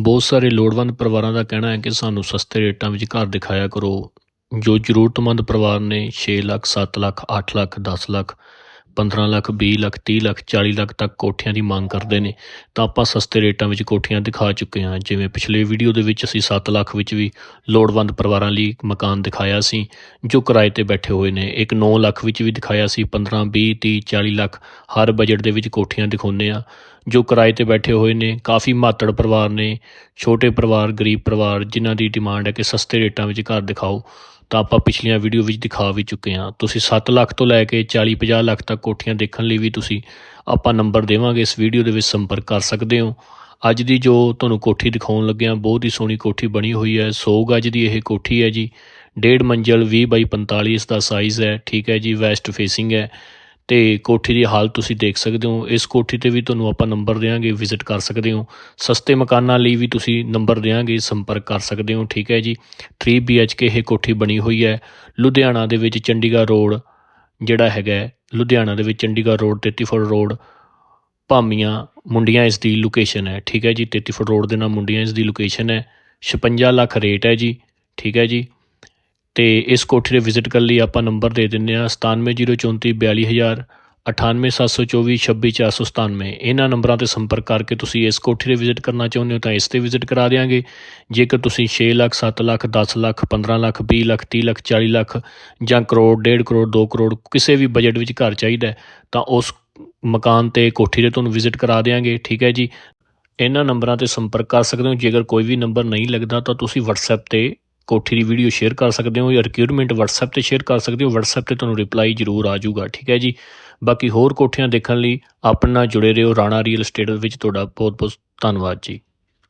ਬਹੁਤ ਸਾਰੇ ਲੋੜਵੰਦ ਪਰਿਵਾਰਾਂ ਦਾ ਕਹਿਣਾ ਹੈ ਕਿ ਸਾਨੂੰ ਸਸਤੇ ਰੇਟਾਂ ਵਿੱਚ ਘਰ ਦਿਖਾਇਆ ਕਰੋ। ਜੋ ਜ਼ਰੂਰਤਮੰਦ ਪਰਿਵਾਰ ਨੇ 6 ਲੱਖ 7 ਲੱਖ 8 ਲੱਖ 10 ਲੱਖ 15 ਲੱਖ 20 ਲੱਖ 30 ਲੱਖ 40 ਲੱਖ ਤੱਕ ਕੋਠੀਆਂ ਦੀ ਮੰਗ ਕਰਦੇ ਨੇ। ਤਾਂ ਆਪਾਂ ਸਸਤੇ ਰੇਟਾਂ ਵਿੱਚ ਕੋਠੀਆਂ ਦਿਖਾ ਚੁੱਕੇ ਹਾਂ। ਜਿਵੇਂ ਪਿਛਲੇ ਵੀਡੀਓ ਦੇ ਵਿੱਚ ਅਸੀਂ 7 ਲੱਖ ਵਿੱਚ ਵੀ ਲੋੜਵੰਦ ਪਰਿਵਾਰਾਂ ਲਈ ਮਕਾਨ ਦਿਖਾਇਆ ਸੀ, ਜੋ ਕਿਰਾਏ ਤੇ ਬੈਠੇ ਹੋਏ ਨੇ। ਇੱਕ 9 ਲੱਖ ਵਿੱਚ ਵੀ ਦਿਖਾਇਆ ਸੀ 15 20 30 40 ਲੱਖ ਹਰ ਬਜਟ ਦੇ ਵਿੱਚ ਕੋਠੀਆਂ ਦਿਖਾਉਂਦੇ ਆ ਜੋ ਕਿਰਾਏ ਤੇ ਬੈਠੇ ਹੋਏ ਨੇ। ਕਾਫੀ ਮਾਤੜ ਪਰਿਵਾਰ ਨੇ, ਛੋਟੇ ਪਰਿਵਾਰ, ਗਰੀਬ ਪਰਿਵਾਰ, ਜਿਨ੍ਹਾਂ ਦੀ ਡਿਮਾਂਡ ਹੈ ਕਿ ਸਸਤੇ ਰੇਟਾਂ ਵਿੱਚ ਘਰ ਦਿਖਾਓ। ਤਾਂ ਆਪਾਂ ਪਿਛਲੀਆਂ ਵੀਡੀਓ ਵਿੱਚ ਦਿਖਾ ਵੀ ਚੁੱਕੇ ਹਾਂ। ਤੁਸੀਂ 7 ਲੱਖ ਤੋਂ ਲੈ ਕੇ 40 50 ਲੱਖ ਤੱਕ ਕੋਠੀਆਂ ਦੇਖਣ ਲਈ ਵੀ ਤੁਸੀਂ ਆਪਾਂ ਨੰਬਰ ਦੇਵਾਂਗੇ, ਇਸ ਵੀਡੀਓ ਦੇ ਵਿੱਚ ਸੰਪਰਕ ਕਰ ਸਕਦੇ ਹੋ। ਅੱਜ ਦੀ ਜੋ ਤੁਹਾਨੂੰ ਕੋਠੀ ਦਿਖਾਉਣ ਲੱਗਿਆ ਬਹੁਤ ਹੀ ਸੋਹਣੀ ਕੋਠੀ ਬਣੀ ਹੋਈ ਹੈ। 100 ਗਜ ਦੀ ਇਹ ਕੋਠੀ ਹੈ ਜੀ। ਡੇਢ ਮੰਜ਼ਲ 20 ਬਾਈ 45 ਇਸ ਦਾ ਸਾਈਜ਼ ਹੈ। ਠੀਕ ਹੈ ਜੀ ਵੈਸਟ ਫੇਸਿੰਗ ਹੈ। ਤੇ ਕੋਠੀ ਦੀ ਹਾਲਤ ਤੁਸੀਂ ਦੇਖ ਸਕਦੇ ਹੋ। ਇਸ ਕੋਠੀ ਤੇ ਵੀ ਤੁਹਾਨੂੰ ਆਪਾਂ ਨੰਬਰ ਦੇਵਾਂਗੇ ਵਿਜ਼ਿਟ ਕਰ ਸਕਦੇ ਹੋ। ਸਸਤੇ ਮਕਾਨਾਂ ਲਈ ਵੀ ਤੁਸੀਂ ਨੰਬਰ ਦੇਵਾਂਗੇ ਸੰਪਰਕ ਕਰ ਸਕਦੇ ਹੋ, ਠੀਕ ਹੈ ਜੀ। 3 BHK ਇਹ ਕੋਠੀ ਬਣੀ ਹੋਈ ਹੈ। ਲੁਧਿਆਣਾ ਦੇ ਵਿੱਚ ਚੰਡੀਗੜ੍ਹ ਰੋਡ ਜਿਹੜਾ ਹੈਗਾ ਲੁਧਿਆਣਾ ਦੇ ਵਿੱਚ Chandigarh road 33 foot road, Bhamian Mundian ਇਸ ਦੀ ਲੋਕੇਸ਼ਨ ਹੈ, ਠੀਕ ਹੈ ਜੀ। 33 ਫੁੱਟ ਰੋਡ ਦੇ ਨਾਲ ਮੁੰਡੀਆਂ ਇਸ ਦੀ ਲੋਕੇਸ਼ਨ ਹੈ। 56 ਲੱਖ ਰੇਟ ਹੈ ਜੀ, ਠੀਕ ਹੈ ਜੀ। ਤੇ ਇਸ ਕੋਠੀ ਦੇ ਵਿਜ਼ਿਟ ਕਰਨ ਲਈ ਆਪਾਂ ਨੰਬਰ ਦੇ ਦਿੰਦੇ ਆ 97034 42000 98724 26497 ਇਹਨਾਂ ਨੰਬਰਾਂ ਤੇ ਸੰਪਰਕ ਕਰਕੇ ਤੁਸੀਂ ਇਸ ਕੋਠੀ ਦੇ ਵਿਜ਼ਿਟ ਕਰਨਾ ਚਾਹੁੰਦੇ ਹੋ ਤਾਂ ਇਸ ਤੇ ਵਿਜ਼ਿਟ ਕਰਾ ਦੇਵਾਂਗੇ ਜੇਕਰ ਤੁਸੀਂ 6 ਲੱਖ 7 ਲੱਖ 10 ਲੱਖ 15 ਲੱਖ 20 ਲੱਖ 30 ਲੱਖ 40 ਲੱਖ ਜਾਂ ਕਰੋੜ 1.5 ਕਰੋੜ 2 ਕਰੋੜ ਕਿਸੇ ਵੀ ਬਜਟ ਵਿੱਚ ਘਰ ਚਾਹੀਦਾ ਤਾਂ ਉਸ ਮਕਾਨ ਤੇ ਕੋਠੀ ਦੇ ਤੁਹਾਨੂੰ ਵਿਜ਼ਿਟ ਕਰਾ ਦੇਵਾਂਗੇ ਠੀਕ ਹੈ ਜੀ? ਇਹਨਾਂ ਨੰਬਰਾਂ ਤੇ ਸੰਪਰਕ ਕਰ ਸਕਦੇ ਹੋ। ਜੇਕਰ ਕੋਈ ਵੀ ਨੰਬਰ ਨਹੀਂ ਲੱਗਦਾ ਤਾਂ ਤੁਸੀਂ WhatsApp ਤੇ ਕੋਠੀ ਦੀ ਵੀਡੀਓ ਸ਼ੇਅਰ ਕਰ ਸਕਦੇ ਹੋ, ਜਾਂ ਰਿਕੁਇਰਮੈਂਟ WhatsApp ਤੇ ਸ਼ੇਅਰ ਕਰ ਸਕਦੇ ਹੋ, WhatsApp ਤੇ ਤੁਹਾਨੂੰ ਰਿਪਲਾਈ ਜ਼ਰੂਰ ਆ ਜਾਊਗਾ, ਠੀਕ ਹੈ ਜੀ? ਬਾਕੀ ਹੋਰ ਕੋਠੀਆਂ ਦੇਖਣ ਲਈ ਆਪਣੇ ਨਾਲ ਜੁੜੇ ਰਹੋ ਰਾਣਾ ਰੀਅਲ ਏਸਟੇਟ ਵਿੱਚ, ਤੁਹਾਡਾ ਬਹੁਤ ਬਹੁਤ ਧੰਨਵਾਦ ਜੀ।